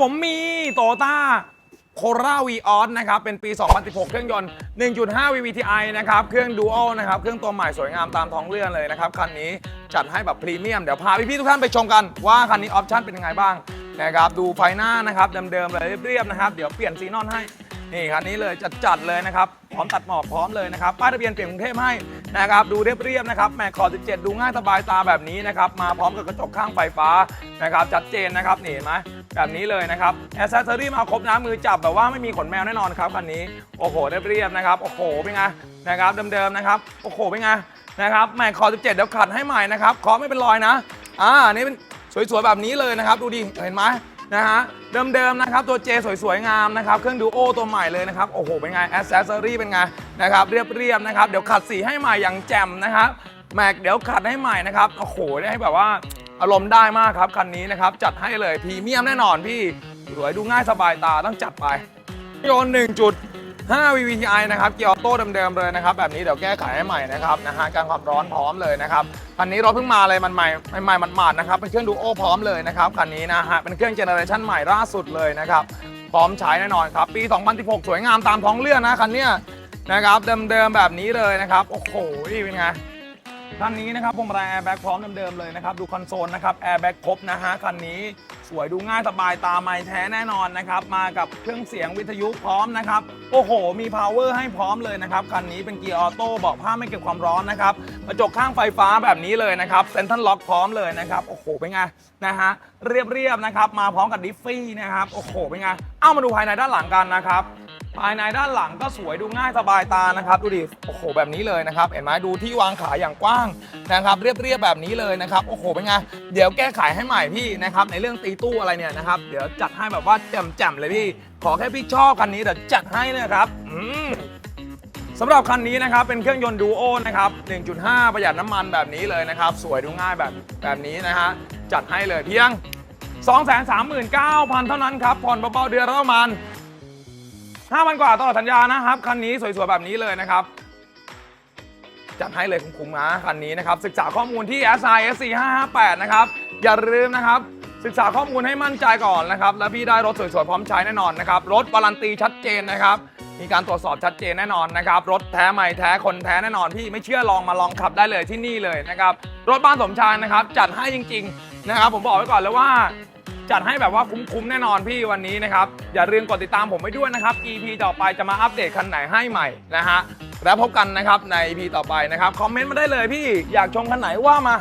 ผมมีโตต้าโคราวีออสนะครับ เป็นปี 2016 เครื่องยนต์ 1.5 VVTi นะครับ เครื่องดูอัลนะครับ เครื่องตัวใหม่สวยงามตามท้องเรื่องเลยนะครับ คันนี้จัดให้แบบพรีเมียม เดี๋ยวพาพี่ๆทุกท่านไปชมกันว่าคันนี้ออปชั่นเป็นยังไงบ้างนะครับ ดูไฟหน้านะครับเดิมๆเลยเรียบๆนะครับ เดี๋ยวเปลี่ยนซีนอนให้ นี่คันนี้เลยจัดๆเลยนะครับ พร้อมตัดหมอบพร้อมเลยนะครับ ป้ายทะเบียนเปลี่ยนกรุงเทพให้ นะครับดูเรียบๆนะครับแม็กคอ17 ดูง่ายสบายตาแบบนี้นะครับมาพร้อมกับกระจกข้างไฟฟ้านะครับชัดเจนนะครับนี่เห็นไหมแบบนี้เลยนะครับแอสเซอรี่มาครบนะมือจับแบบว่าไม่มีขนแมวแน่นอนครับคันนี้โอ้โหเรียบๆนะครับโอ้โหเป็นไงนะครับเดิมๆนะครับโอ้โหเป็นไงนะครับแม็กคอ17 เดี๋ยวขัดให้ใหม่นะครับคาะไม่เป็นรอยนะอ่านี่เป็นสวยๆแบบนี้เลยนะครับ ดูดิเห็นไหม นะฮะเดิมๆนะครับตัวเจสวยๆงามนะครับเครื่องดูโอตัวใหม่เลยนะครับโอ้โหเป็นไงแอสเซสซอรี่เป็นไงนะครับเรียบๆนะครับเดี๋ยวขัดสีให้ใหม่อย่างแจ่มนะครับแม็กเดี๋ยวขัดให้ใหม่นะครับโอ้โหได้ให้แบบว่าอารมณ์ได้มากครับคันนี้นะครับจัดให้เลยพรีเมียมแน่นอนพี่สวยดูง่ายสบายตาต้องจัดไปโยน1.5 5 VVTi นะครับเกียร์ออโต้เดิมๆเลยนะครับแบบนี้เดี๋ยวแก้ไขให้ใหม่นะครับนะฮะการความร้อนพร้อมเลยนะครับคันนี้รถเพิ่งมาเลยมันใหม่ใหม่ๆหมาดนะครับเป็นเครื่องดูโอพร้อมเลยนะครับคันนี้นะฮะเป็นเครื่องเจเนอเรชันใหม่ล่าสุดเลยนะครับพร้อมใช้แน่นอนครับปี 2016 สวยงามตามท้องเรื่องนะคันนี้นะครับเดิมๆแบบนี้เลยนะครับโอ้โหเป็นไงคันนี้นะครับพวงมาลัยแอร์แบ็กพร้อมเดิมๆเลยนะครับดูคอนโซลนะครับแอร์แบ็กครบนะฮะคันนี้ สวยดูง่ายสบายตาไม่แท้แน่นอนนะครับ มากับเครื่องเสียงวิทยุพร้อมนะครับ โอ้โห มี power ให้พร้อมเลยนะครับ คันนี้เป็นเกียร์ออโต้เบอกผ้าไม่เก็บความร้อนนะครับกระจกข้างไฟฟ้าแบบนี้เลยนะครับเซ็นทรัลล็อกพร้อมเลยนะครับ โอ้โห เป็นไงนะฮะ เรียบๆนะครับ มาพร้อมกับดิฟฟี่นะครับ โอ้โห เป็นไง เอ้ามาดูภายในด้านหลังกันนะครับ ภายในด้านหลังก็สวยดูง่ายสบายตานะครับดูดิโอ้โหแบบนี้เลยนะครับเห็นไหมดูที่วางขาอย่างกว้างนะครับเรียบๆแบบนี้เลยนะครับโอ้โหเป็นไงเดี๋ยวแก้ไขให้ใหม่พี่นะครับในเรื่องตีตู้อะไรเนี่ยนะครับเดี๋ยวจัดให้แบบว่าแจ่มๆเลยพี่ ขอแค่พี่ชอบคันนี้เดี๋ยวจัดให้นะครับอืมสำหรับคันนี้นะครับเป็นเครื่องยนต์ดูโอนะครับ 1.5 ประหยัดน้ำมันแบบนี้เลยนะครับ สวยดูง่ายแบบแบบนี้นะฮะจัดให้เลยเพียง 239,000 เท่านั้นครับผ่อนเบาๆเดือนละประมาณ 5,000 กว่าต่อดสัญญานะครับ คันนี้สวยๆ แบบนี้เลยนะครับ จัดให้เลยคุ้มๆนะคันนี้นะครับ ศึกษาข้อมูลที่ SI SC 558นะครับ อย่าลืมนะครับ ศึกษาข้อมูลให้มั่นใจก่อนนะครับ แล้วพี่ได้รถสวยๆ พร้อมใช้แน่นอนนะครับ รถวารันตีชัดเจนนะครับ มีการตรวจสอบชัดเจนแน่นอนนะครับ รถแท้ใหม่แท้คนแท้แน่นอนพี่ไม่เชื่อลองมาลองขับได้เลยที่นี่เลยนะครับ รถบ้านสมชายนะครับ จัดให้จริง ๆ นะครับ ผมบอกไว้ก่อนเลยว่า จัดให้แบบว่าคุ้มๆแน่นอนพี่วันนี้นะครับ อย่าลืมกดติดตามผมไปด้วยนะครับ EP ต่อไปจะมาอัปเดตคันไหนให้ใหม่นะฮะแล้วพบกันนะครับใน EP ต่อไปนะครับคอมเมนต์มาได้เลยพี่อยากชมคันไหนว่ามา